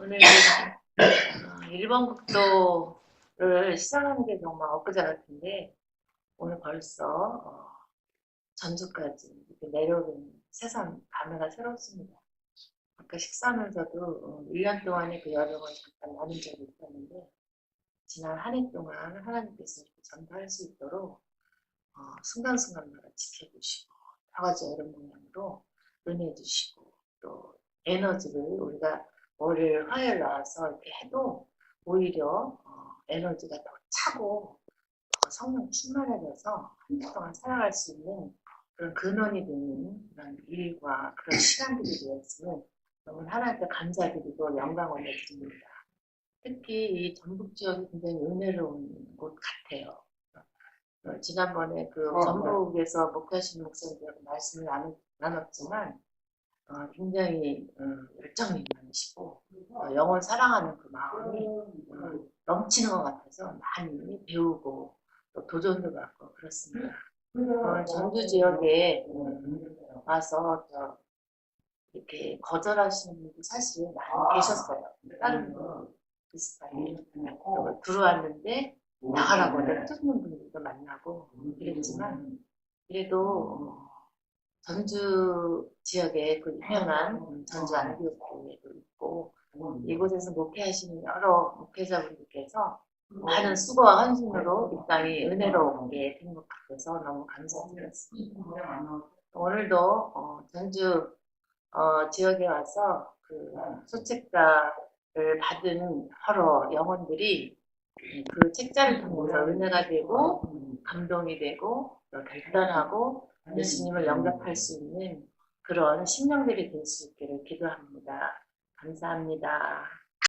오늘 어, 일본 국도를 시작하는 게 정말 엊그제 같은데 오늘 벌써 어, 전주까지 내려오는 세상 감회가 새롭습니다. 아까 식사하면서도 어, 1년 동안의 그 여름을 잠깐 나눈 적이 있었는데 지난 한 해 동안 하나님께서 전도할 수 있도록 어, 순간순간마다 지켜주시고 여러 가지 여름 모양으로 은혜 주시고 또 에너지를 우리가 월요일, 화요일 나와서 이렇게 해도 오히려 어, 에너지가 더 차고 더 성령 충만해져서 한 주 동안 살아갈 수 있는 그런 근원이 되는 그런 일과 그런 시간들이 되었으면 너무 하나님께 감사드리고 영광 올려드립니다. 특히 이 전북 지역이 굉장히 은혜로운 곳 같아요. 어, 지난번에 그 어, 전북에서 목회하시는 목사님들하고 말씀을 나눴, 나눴지만 어, 굉장히 어, 열정이 많으시고 어, 영혼 사랑하는 그 마음이 어, 넘치는 것 같아서 많이 배우고 또 도전도 받고 그렇습니다. 어, 전주 지역에 음, 와서 저 이렇게 거절하시는 분도 사실 많이 계셨어요. 다른 분 비슷하게 어, 들어왔는데 나가라고 냅두는 분들도 만나고 그랬지만 그래도 어, 전주 지역에 그 유명한 전주 안디옥교회도 있고 이곳에서 목회하시는 여러 목회자분들께서 많은 수고와 헌신으로 이 땅이 은혜롭게 된것 같아서 너무 감사드렸습니다. 오늘도 어, 전주 어, 지역에 와서 그 소책자를 받은 여러 영혼들이 그 책자를 통해서 은혜가 되고 감동이 되고 또 결단하고 예수님을 영접할 수 있는 그런 심령들이 될 수 있기를 기도합니다. 감사합니다.